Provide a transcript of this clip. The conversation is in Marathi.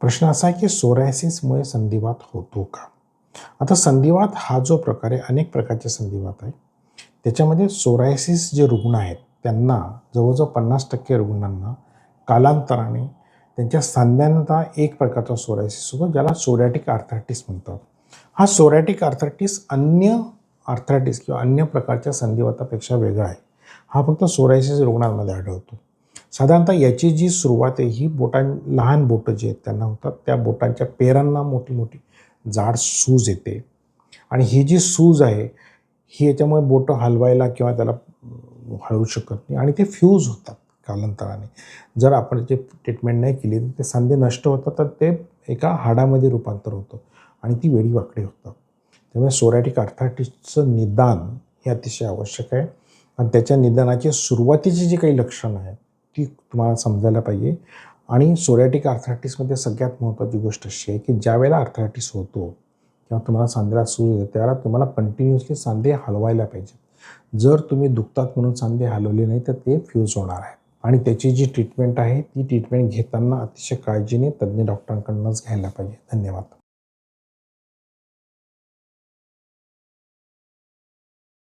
प्रश्न असा आहे की सोरायसिसमुळे संधिवात होतो का? आता संधिवात हा जो प्रकार आहे अनेक प्रकारचे संधिवात आहे त्याच्यामध्ये सोरायसिस जे रुग्ण आहेत त्यांना जवळजवळ पन्नास टक्के रुग्णांना कालांतराने त्यांच्या सांध्यांचा एक प्रकारचा सोरायसिस होतो ज्याला सोरॅटिक आर्थरायटिस म्हणतात. हा सोरॅटिक आर्थरायटिस अन्य आर्थरायटिस किंवा अन्य प्रकारच्या संधिवातापेक्षा वेगळा आहे. हा फक्त सोरायसिस रुग्णांमध्ये आढळतो. साधारणतः याची जी सुरुवात आहे ही बोटां लहान बोटं जी आहेत त्यांना होतात त्या बोटांच्या पेरांना मोठी मोठी जाड सूज येते. आणि ही जी सूज आहे ही याच्यामुळे बोटं हलवायला किंवा त्याला हळू शकत नाही आणि ते फ्यूज होतात कालांतराने. जर आपण त्याची ट्रीटमेंट नाही केली तर ते सांधे नष्ट होतात तर ते एका हाडामध्ये रूपांतर होतं आणि ती वेळी वाकडी होतात. त्यामुळे सोरॅटिक आर्थरायटिसचं निदान हे अतिशय आवश्यक आहे. आणि त्याच्या निदानाची सुरुवातीची जी काही लक्षणं आहेत ती तुम्हाला समजायला पाहिजे. आणि सोरॅटिक आर्थरायटिसमध्ये सगळ्यात महत्त्वाची गोष्ट अशी आहे की ज्या वेळेला आर्थरायटिस होतो किंवा तुम्हाला सांध्याला सूज येते त्यावेळेला तुम्हाला कंटिन्युअसली सांधे हलवायला पाहिजे जर तुम्ही दुखतात म्हणून सांधे हलवले नाही तर ते फ्यूज होणार आहे आणि त्याची जी ट्रीटमेंट आहे ती ट्रीटमेंट घेताना अतिशय काळजीने तज्ज्ञ डॉक्टरांकडूनच घ्यायला पाहिजे. धन्यवाद.